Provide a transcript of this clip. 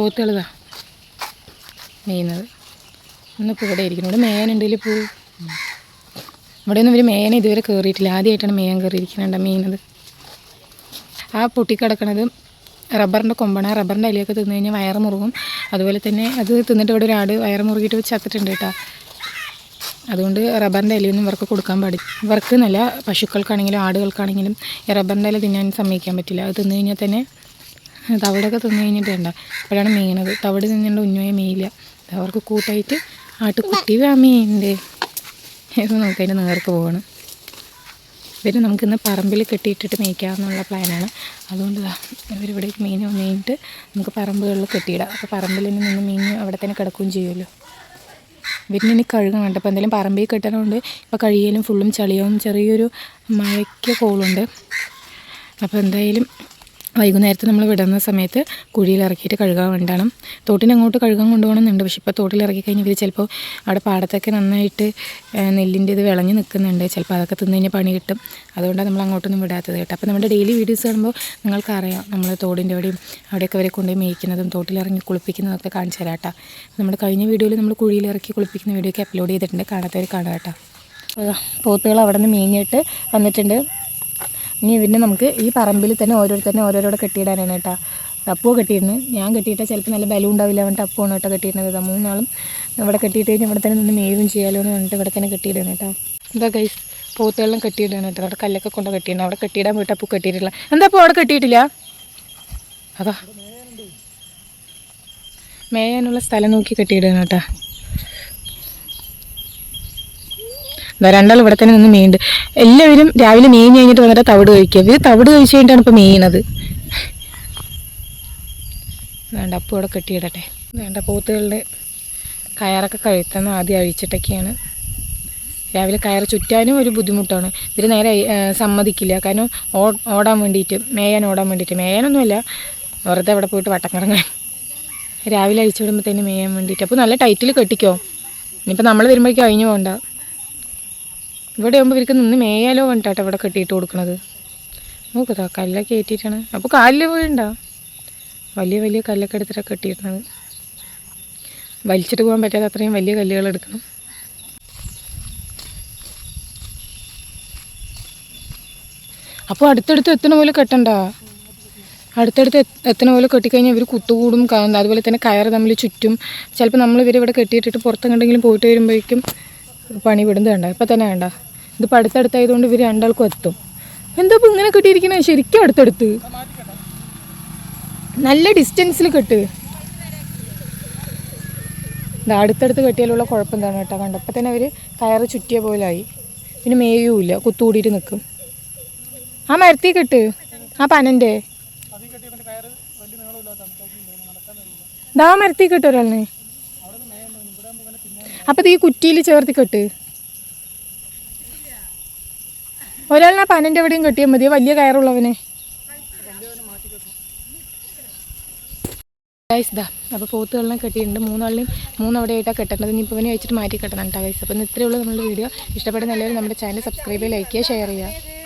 പോത്തുകളതാ മെയ്യുന്നത് ഇന്നിപ്പോൾ ഇവിടെ ഇരിക്കുന്നു. ഇവിടെ മേയാനുണ്ടെങ്കിൽ പോ. ഇവിടെ ഒന്നും ഇവർ മേയാൻ ഇതുവരെ കയറിയിട്ടില്ല ആദ്യമായിട്ടാണ് മേൻ കയറിയിരിക്കുന്നുണ്ട് മെയ്യുന്നത് ആ പൊട്ടിക്കിടക്കണത് റബ്ബറിന്റെ കൊമ്പാണ്. ആ റബ്ബറിന്റെ ഇലയൊക്കെ തിന്നു കഴിഞ്ഞാൽ വയറ് മുറുകും. അതുപോലെ തന്നെ അത് തിന്നിട്ട് ഇവിടെ ഒരാട് വയറ് മുറുകിയിട്ട് ചത്തിട്ടുണ്ട് കേട്ടോ. അതുകൊണ്ട് റബ്ബറിന്റെ ഇലയൊന്നും ഇവർക്ക് കൊടുക്കാൻ പാടില്ല ഇവർക്ക് നല്ല പശുക്കൾക്കാണെങ്കിലും ആടുകൾക്കാണെങ്കിലും ഈ റബ്ബറിന്റെ ഇല തിന്നാൻ സമ്മതിക്കാൻ പറ്റില്ല. അത് തിന്നു കഴിഞ്ഞാൽ തന്നെ തവിടൊക്കെ തിന്നു കഴിഞ്ഞിട്ടുണ്ട്. അപ്പോഴാണ് മീനത് തവിട് തിന്നുകൊണ്ട് ഉഞ്ഞോയെ മീനില്ല അവർക്ക് കൂട്ടായിട്ട് ആട്ടുകുട്ടി കുട്ടി ഇത് നമുക്ക് അതിന്റെ നേർക്ക് പോകണം ഇവരെ നമുക്കിന്ന് പറമ്പിൽ കെട്ടിയിട്ടിട്ട് മേയ്ക്കാമെന്നുള്ള പ്ലാനാണ്. അതുകൊണ്ട് ഇവരിവിടെ മീൻ കഴിഞ്ഞിട്ട് നമുക്ക് പറമ്പുകളിൽ കെട്ടിയിടാം. അപ്പോൾ പറമ്പിൽ നിന്ന് മീൻ അവിടെ തന്നെ കിടക്കുകയും ചെയ്യുമല്ലോ. ഇവരിന് ഇനി കഴുകണം അപ്പോൾ എന്തായാലും പറമ്പിൽ കെട്ടണമുണ്ട് ഇപ്പോൾ കഴിയലും ഫുള്ളും ചളിയാവും ചെറിയൊരു മഴയ്ക്ക് കോളുണ്ട്. അപ്പോൾ എന്തായാലും വൈകുന്നേരത്ത് നമ്മൾ വിടുന്ന സമയത്ത് കുഴിയിൽ ഇറക്കിയിട്ട് കഴുകാൻ വേണ്ടണം. തോട്ടിന് അങ്ങോട്ട് കഴുകാൻ കൊണ്ടുപോകണമെന്നുണ്ട്. പക്ഷേ ഇപ്പോൾ തോട്ടിൽ ഇറക്കി കഴിഞ്ഞാൽ ഇവർ ചിലപ്പോൾ അവിടെ പാടത്തൊക്കെ നന്നായിട്ട് നെല്ലിന്റെ ഇത് വിളഞ്ഞ് നിൽക്കുന്നുണ്ട്. ചിലപ്പോൾ അതൊക്കെ തിന്നു കഴിഞ്ഞാൽ പണി കിട്ടും. അതുകൊണ്ടാണ് നമ്മൾ അങ്ങോട്ടൊന്നും വിടാത്തത് കേട്ടോ. അപ്പോൾ നമ്മുടെ ഡെയിലി വീഡിയോസ് കാണുമ്പോൾ നിങ്ങൾക്കറിയാം നമ്മൾ തോടിന്റെ അവിടെയും അവിടെയൊക്കെ വരെ കൊണ്ടുപോയി മേയ്ക്കുന്നതും തോട്ടിലിറങ്ങി കുളിപ്പിക്കുന്നതൊക്കെ കാണിച്ചു തരാം കേട്ടോ. നമ്മുടെ കഴിഞ്ഞ വീഡിയോയിൽ നമ്മൾ കുഴിയിൽ ഇറക്കി കുളിപ്പിക്കുന്ന വീഡിയോ ഒക്കെ അപ്ലോഡ് ചെയ്തിട്ടുണ്ട്. കാണാത്തവർ കാണാം കേട്ടോ. പോത്തുകൾ അവിടെ നിന്ന് മേഞ്ഞിട്ട് വന്നിട്ടുണ്ട്. ഇനി ഇതിനെ നമുക്ക് ഈ പറമ്പിൽ തന്നെ ഓരോരുത്തരും ഓരോരോടെ കെട്ടിയിടാനാണ് കേട്ടോ. ടപ്പോ കെട്ടിയിരുന്നു ഞാൻ കെട്ടിയിട്ടാൽ ചിലപ്പോൾ നല്ല ബലം ഉണ്ടാവില്ല. അവൻ ടപ്പോ ആണ് കേട്ടോ കെട്ടിയിരുന്നത് മൂന്നാളും ഇവിടെ കെട്ടിയിട്ട് കഴിഞ്ഞാൽ ഇവിടെ തന്നെ നിന്ന് മേവും ചെയ്യാലോ എന്ന് പറഞ്ഞിട്ട് ഇവിടെ തന്നെ കെട്ടിയിടാണ് കേട്ടോ. എന്താ ഗൈസ് പോത്തുകളെല്ലാം കെട്ടിയിടാണ് കേട്ടോ. അവിടെ കല്ലൊക്കെ കൊണ്ട് കെട്ടിയിടണം അവിടെ കെട്ടിയിടാൻ പോയിട്ട് അപ്പോൾ കെട്ടിയിട്ടില്ല. എന്താ അപ്പോൾ അവിടെ കെട്ടിയിട്ടില്ല? അതാ. മേയാനുള്ള സ്ഥലം നോക്കി കെട്ടിയിടാണ് കേട്ടോ. രണ്ടാൾ ഇവിടെ തന്നെ നിന്ന് മീനുണ്ട് എല്ലാവരും രാവിലെ മീൻ കഴിഞ്ഞിട്ട് വന്നിട്ട് തവിട് കഴിക്കുക. ഇവർ തവിട് കഴിച്ച് കഴിഞ്ഞിട്ടാണ് ഇപ്പോൾ മീനത് വേണ്ട അപ്പം ഇവിടെ കെട്ടിയിടട്ടെ. വേണ്ട പോത്തുകളുടെ കയറൊക്കെ കഴുത്തുന്ന ആദ്യം അഴിച്ചിട്ടൊക്കെയാണ്. രാവിലെ കയർ ചുറ്റാനും ഒരു ബുദ്ധിമുട്ടാണ്. ഇവർ നേരെ സമ്മതിക്കില്ല. കാരണം ഓടാൻ വേണ്ടിയിട്ട് മേയാൻ ഓടാൻ വേണ്ടിയിട്ട്. മേയാനൊന്നുമല്ല വെറുതെ അവിടെ പോയിട്ട് വട്ടം കറങ്ങാൻ രാവിലെ അഴിച്ചു തന്നെ മേയാൻ വേണ്ടിയിട്ട്. അപ്പോൾ നല്ല ടൈറ്റിൽ കെട്ടിക്കോ. ഇനിയിപ്പോൾ നമ്മൾ വരുമ്പോഴേക്കും അഴിഞ്ഞു പോകണ്ട ഇവിടെ ആകുമ്പോൾ ഇവർക്ക് നിന്ന് മേയാലോ വേണ്ടിട്ടാട്ടോ ഇവിടെ കെട്ടിയിട്ട് കൊടുക്കണത്. നോക്കതാ കല്ലൊക്കെ ഏറ്റിട്ടാണ് അപ്പോൾ കാലിൽ വീഴണ്ട വലിയ വലിയ കല്ലൊക്കെ എടുത്തിട്ടാണ് കെട്ടിയിരുന്നത് വലിച്ചിട്ട് പോകാൻ പറ്റാത്ത അത്രയും വലിയ കല്ലുകൾ എടുക്കണം. അപ്പോൾ അടുത്തടുത്ത് എത്തണ പോലെ കെട്ടണ്ട. അടുത്തടുത്ത് എത്ത് എത്തണ പോലെ കെട്ടിക്കഴിഞ്ഞാൽ ഇവർ കുത്തുകൂടും അതുപോലെ തന്നെ കയറ് തമ്മിൽ ചുറ്റും. ചിലപ്പോൾ നമ്മൾ ഇവരിവിടെ കെട്ടിയിട്ടിട്ട് പുറത്തെങ്ങണ്ടെങ്കിലും പോയിട്ട് വരുമ്പോഴേക്കും പണി വിടുന്നത് വേണ്ട ഇപ്പം തന്നെ വേണ്ട. ഇതിപ്പോൾ അടുത്തടുത്തായതുകൊണ്ട് ഇവർ രണ്ടാൾക്കും എത്തും. എന്താ ഇപ്പോൾ ഇങ്ങനെ കെട്ടിയിരിക്കണേ? ശരിക്കും അടുത്തടുത്ത്. നല്ല ഡിസ്റ്റൻസിൽ കെട്ട്. ഇത് അടുത്തടുത്ത് കെട്ടിയാലുള്ള കുഴപ്പം എന്താണ് കേട്ടോ? കണ്ടപ്പോൾ തന്നെ അവർ കയറ് ചുറ്റിയ പോലായി. പിന്നെ മേയുമില്ല കുത്തുകൂടിയിട്ട് നിൽക്കും ആ മരത്തിൽ കെട്ട്. ആ പനന്റെ ദാ മരത്തിൽ കെട്ട് ഒരാളിനെ. അപ്പം ഈ കുറ്റിയിൽ ചേർത്തി കെട്ട്. ഒരാളിനെ പനന്റെ എവിടെയും കെട്ടിയാൽ മതി വലിയ കയറുള്ളവനെ. ഗൈസ് ദാ അപ്പോൾ പോത്തുകളിനെ കെട്ടിയിട്ടുണ്ട്. മൂന്നാളിനെയും മൂന്നവിടെയായിട്ടാണ് കെട്ടേണ്ടത്. ഇനി ഇപ്പോൾ ഇവനെ വെച്ചിട്ട് മാറ്റി കെട്ടണം കേട്ടോ ഗൈസ് അപ്പോൾ ഇന്ന് ഇത്രയുള്ള നമ്മുടെ വീഡിയോ. ഇഷ്ടപ്പെടുന്ന എല്ലാവരും നമ്മുടെ ചാനൽ സബ്സ്ക്രൈബ് ചെയ്യുക ലൈക്ക് ചെയ്യുക ഷെയർ ചെയ്യുക.